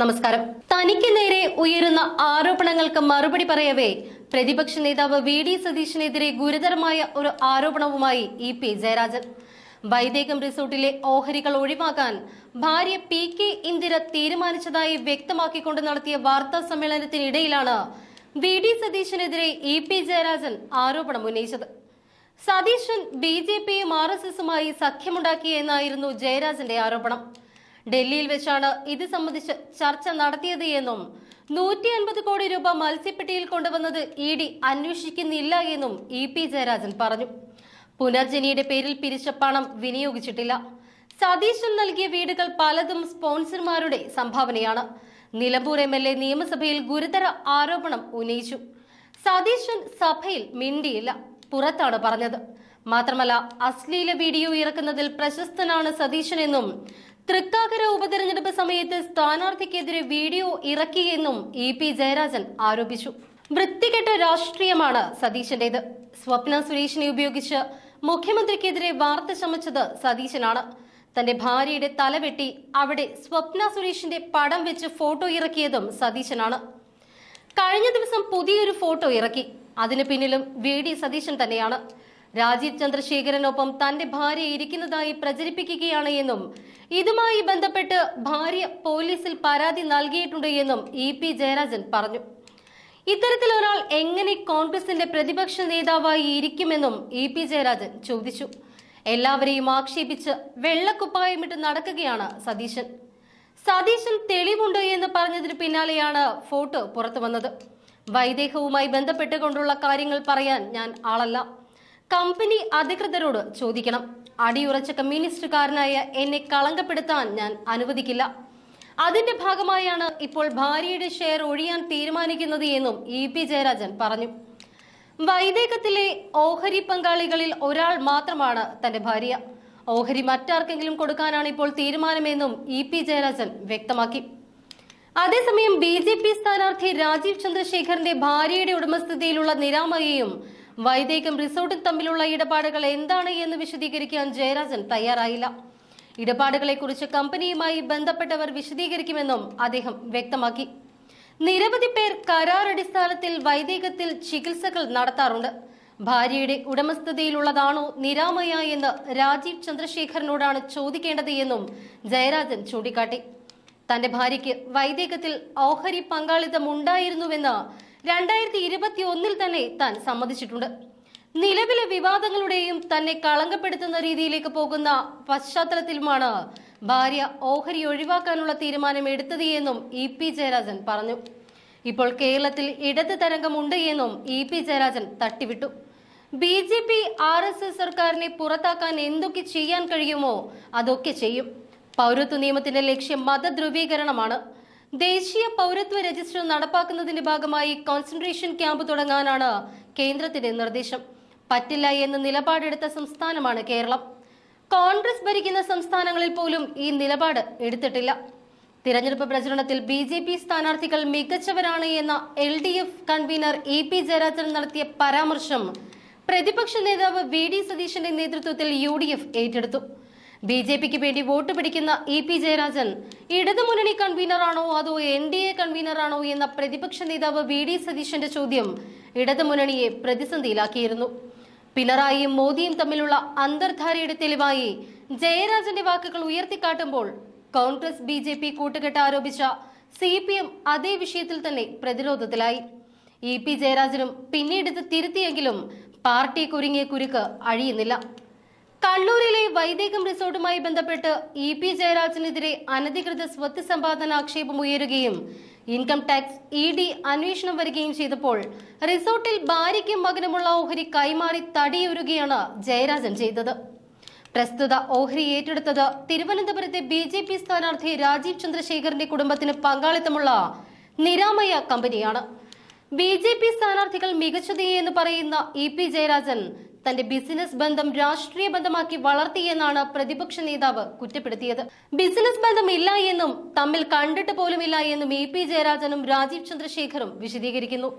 നമസ്കാരം. തനിക്ക് നേരെ ഉയരുന്ന ആരോപണങ്ങൾക്ക് മറുപടി പറയവേ പ്രതിപക്ഷ നേതാവ് വി ഡി സതീശനെതിരെ ഗുരുതരമായ ഒരു ആരോപണവുമായി ഇ പി ജയരാജൻ. വൈദേകം റിസോർട്ടിലെ ഓഹരികൾ ഒഴിവാക്കാൻ ഭാര്യ പി കെ ഇന്ദിര തീരുമാനിച്ചതായി വ്യക്തമാക്കിക്കൊണ്ട് നടത്തിയ വാർത്താ സമ്മേളനത്തിനിടയിലാണ് വി ഡി സതീശനെതിരെ ഇ പി ജയരാജൻ ആരോപണം ഉന്നയിച്ചത്. സതീശൻ ബി ജെ പിയും ആർ എസ് എസുമായി സഖ്യമുണ്ടാക്കിയെന്നായിരുന്നു ജയരാജന്റെ ആരോപണം. ഡൽഹിയിൽ വെച്ചാണ് ഇത് സംബന്ധിച്ച് ചർച്ച നടത്തിയത് എന്നും നൂറ്റി അൻപത് കോടി രൂപ മത്സ്യപ്പെട്ടിയിൽ കൊണ്ടുവന്നത് ഇ ഡി അന്വേഷിക്കുന്നില്ല എന്നും ഇ പി ജയരാജൻ പറഞ്ഞു. പുനർജനിയുടെ പേരിൽ പിരിച്ച പണം വിനിയോഗിച്ചിട്ടില്ല. സതീശൻ നൽകിയ വീടുകൾ പലതും സ്പോൺസർമാരുടെ സംഭാവനയാണ്. നിലമ്പൂർ എം എൽ എ നിയമസഭയിൽ ഗുരുതര ആരോപണം ഉന്നയിച്ചു. സതീശൻ സഭയിൽ മിണ്ടിയില്ല. പുറത്താണ് പറഞ്ഞത്. മാത്രമല്ല അശ്ലീല വീഡിയോ ഇറക്കുന്നതിൽ പ്രശസ്തനാണ് സതീശൻ എന്നും തൃക്കാക്കര ഉപതെരഞ്ഞെടുപ്പ് സമയത്ത് സ്ഥാനാർത്ഥിക്കെതിരെ വീഡിയോ ഇറക്കിയെന്നും ഇ പി ജയരാജൻ ആരോപിച്ചു. വൃത്തികെട്ട രാഷ്ട്രീയമാണ് സതീശന്റേത്. സ്വപ്ന സുരേഷിനെ ഉപയോഗിച്ച് മുഖ്യമന്ത്രിക്കെതിരെ വാർത്ത ചമച്ചത് സതീശനാണ്. തന്റെ ഭാര്യയുടെ തലവെട്ടി അവിടെ സ്വപ്ന സുരേഷിന്റെ പടം വെച്ച് ഫോട്ടോ ഇറക്കിയതും സതീശനാണ്. കഴിഞ്ഞ ദിവസം പുതിയൊരു ഫോട്ടോ ഇറക്കി. അതിന് പിന്നിലും വി ഡി സതീശൻ തന്നെയാണ്. രാജീവ് ചന്ദ്രശേഖരനൊപ്പം തന്റെ ഭാര്യ ഇരിക്കുന്നതായി പ്രചരിപ്പിക്കുകയാണ് എന്നും ഇതുമായി ബന്ധപ്പെട്ട് ഭാര്യ പോലീസിൽ പരാതി നൽകിയിട്ടുണ്ട് എന്നും ഇ പി ജയരാജൻ പറഞ്ഞു. ഇത്തരത്തിൽ ഒരാൾ എങ്ങനെ കോൺഗ്രസിന്റെ പ്രതിപക്ഷ നേതാവായി ഇരിക്കുമെന്നും ഇ പി ജയരാജൻ ചോദിച്ചു. എല്ലാവരെയും ആക്ഷേപിച്ച് വെള്ളക്കുപ്പായമിട്ട് നടക്കുകയാണ് സതീശൻ. സതീശൻ തെളിവുണ്ട് എന്ന് പറഞ്ഞതിന് പിന്നാലെയാണ് ഫോട്ടോ പുറത്തു വന്നത് വൈദേഹവുമായി ബന്ധപ്പെട്ടുകൊണ്ടുള്ള കാര്യങ്ങൾ പറയാൻ ഞാൻ ആളല്ല. കമ്പനി അധികൃതരോട് ചോദിക്കണം. അടിയുറച്ച കമ്മ്യൂണിസ്റ്റുകാരനായ എന്നെ കളങ്കപ്പെടുത്താൻ ഞാൻ അനുവദിക്കില്ല. അതിന്റെ ഭാഗമായാണ് ഇപ്പോൾ ഭാര്യയുടെ ഷെയർ ഒഴിയാൻ തീരുമാനിക്കുന്നത് എന്നും ഇ പി ജയരാജൻ പറഞ്ഞു. വൈദേകത്തിലെ ഓഹരി പങ്കാളികളിൽ ഒരാൾ മാത്രമാണ് തന്റെ ഭാര്യ. ഓഹരി മറ്റാർക്കെങ്കിലും കൊടുക്കാനാണ് ഇപ്പോൾ തീരുമാനമെന്നും ഇ പി ജയരാജൻ വ്യക്തമാക്കി. അതേസമയം ബി ജെ പി സ്ഥാനാർത്ഥി രാജീവ് ചന്ദ്രശേഖറിന്റെ ഭാര്യയുടെ ഉടമസ്ഥതയിലുള്ള നിരാമയയും വൈദേകം റിസോർട്ടും തമ്മിലുള്ള ഇടപാടുകൾ എന്താണ് എന്ന് വിശദീകരിക്കാൻ ജയരാജൻ തയ്യാറായില്ല. ഇടപാടുകളെക്കുറിച്ച് കമ്പനിയുമായി ബന്ധപ്പെട്ടവർ വിശദീകരിക്കുമെന്നും അദ്ദേഹം വ്യക്തമാക്കി. നിരവധി പേർ കരാറടിസ്ഥാനത്തിൽ വൈദേകത്തിൽ ചികിത്സകൾ നടത്താറുണ്ട്. ഭാര്യയുടെ ഉടമസ്ഥതയിലുള്ളതാണോ നിരാമയ എന്ന് രാജീവ് ചന്ദ്രശേഖരനോടാണ് ചോദിക്കേണ്ടത് എന്നും ജയരാജൻ ചൂണ്ടിക്കാട്ടി. തന്റെ ഭാര്യയ്ക്ക് വൈദേകത്തിൽ ഓഹരി പങ്കാളിത്തം ഉണ്ടായിരുന്നുവെന്ന് രണ്ടായിരത്തി ഇരുപത്തി ഒന്നിൽ തന്നെ താൻ സമ്മതിച്ചിട്ടുണ്ട്. നിലവിലെ വിവാദങ്ങളുടെയും തന്നെ കളങ്കപ്പെടുത്തുന്ന രീതിയിലേക്ക് പോകുന്ന പശ്ചാത്തലത്തിലുമാണ് ഭാര്യ ഓഹരി ഒഴിവാക്കാനുള്ള തീരുമാനം എടുത്തത് എന്നും ഇ പി ജയരാജൻ പറഞ്ഞു. ഇപ്പോൾ കേരളത്തിൽ ഇടത് തരംഗമുണ്ട് എന്നും E P Jayarajan തട്ടിവിട്ടു. B J P R S S സർക്കാരിനെ പുറത്താക്കാൻ എന്തൊക്കെ ചെയ്യാൻ കഴിയുമോ അതൊക്കെ ചെയ്യും. പൗരത്വ നിയമത്തിന്റെ ലക്ഷ്യം മതധ്രുവീകരണമാണ്. ദേശീയ പൗരത്വ രജിസ്റ്റർ നടപ്പാക്കുന്നതിന്റെ ഭാഗമായി കോൺസെൻട്രേഷൻ ക്യാമ്പ് തുടങ്ങാനാണ് കേന്ദ്രത്തിന്റെ നിർദ്ദേശം. പറ്റില്ല എന്ന നിലപാടെടുത്ത സംസ്ഥാനമാണ് കേരളം. കോൺഗ്രസ് ഭരിക്കുന്ന സംസ്ഥാനങ്ങളിൽ പോലും ഈ നിലപാട് എടുത്തിട്ടില്ല. തിരഞ്ഞെടുപ്പ് പ്രചരണത്തിൽ ബി ജെ പി സ്ഥാനാർത്ഥികൾ മികച്ചവരാണ് എന്ന L D F convener A P Jayarajan നടത്തിയ പരാമർശം പ്രതിപക്ഷ നേതാവ് വി ഡി സതീശന്റെ നേതൃത്വത്തിൽ യു ഡി എഫ് ഏറ്റെടുത്തു. ബി ജെ പിക്ക് വേണ്ടി വോട്ട് പിടിക്കുന്ന ഇ പി ജയരാജൻ ഇടതുമുന്നണി കൺവീനറാണോ അതോ എൻ ഡി എ കൺവീനറാണോ എന്ന പ്രതിപക്ഷ നേതാവ് വി ഡി സതീശന്റെ ചോദ്യം ഇടതുമുന്നണിയെ പ്രതിസന്ധിയിലാക്കിയിരുന്നു. പിണറായിയും മോദിയും തമ്മിലുള്ള അന്തർധാരയുടെ തെളിവായി ജയരാജന്റെ വാക്കുകൾ ഉയർത്തിക്കാട്ടുമ്പോൾ കോൺഗ്രസ് ബി ജെ പി കൂട്ടുകെട്ട് ആരോപിച്ച സി പി എം അതേ വിഷയത്തിൽ തന്നെ പ്രതിരോധത്തിലായി. ഇ പി ജയരാജനും പിന്നീട് തിരുത്തിയെങ്കിലും പാർട്ടി കുരുങ്ങിയ കുരുക്ക് അഴിയുന്നില്ല. കണ്ണൂരിലെ വൈദേകം റിസോർട്ടുമായി ബന്ധപ്പെട്ട് ഇ പി ജയരാജനെതിരെ അനധികൃത സ്വത്ത് സമ്പാദന ആക്ഷേപം ഉയരുകയും ഇൻകം ടാക്സ് ഇ ഡി അന്വേഷണം വരികയും ചെയ്തപ്പോൾ റിസോർട്ടിൽ ഭാര്യയ്ക്കും മകനുമുള്ള ഓഹരി കൈമാറി തടിയൂരുകയാണ് ജയരാജൻ ചെയ്തത്. പ്രസ്തുത ഓഹരി ഏറ്റെടുത്തത് തിരുവനന്തപുരത്തെ ബി ജെ പി സ്ഥാനാർത്ഥി രാജീവ് ചന്ദ്രശേഖറിന്റെ കുടുംബത്തിന് പങ്കാളിത്തമുള്ള നിരാമയ കമ്പനിയാണ്. ബി ജെ പി സ്ഥാനാർത്ഥികൾ മികച്ചതേ എന്ന് പറയുന്ന ഇ പി ജയരാജൻ തന്റെ ബിസിനസ് ബന്ധം രാഷ്ട്രീയ ബന്ധമാക്കി വളർത്തിയെന്നാണ് പ്രതിപക്ഷ നേതാവ് കുറ്റപ്പെടുത്തിയത്. ബിസിനസ് ബന്ധം ഇല്ല എന്നും തമ്മിൽ കണ്ടിട്ട് പോലുമില്ല എന്നും എ പി ജയരാജനും രാജീവ് ചന്ദ്രശേഖറും വിശദീകരിക്കുന്നു.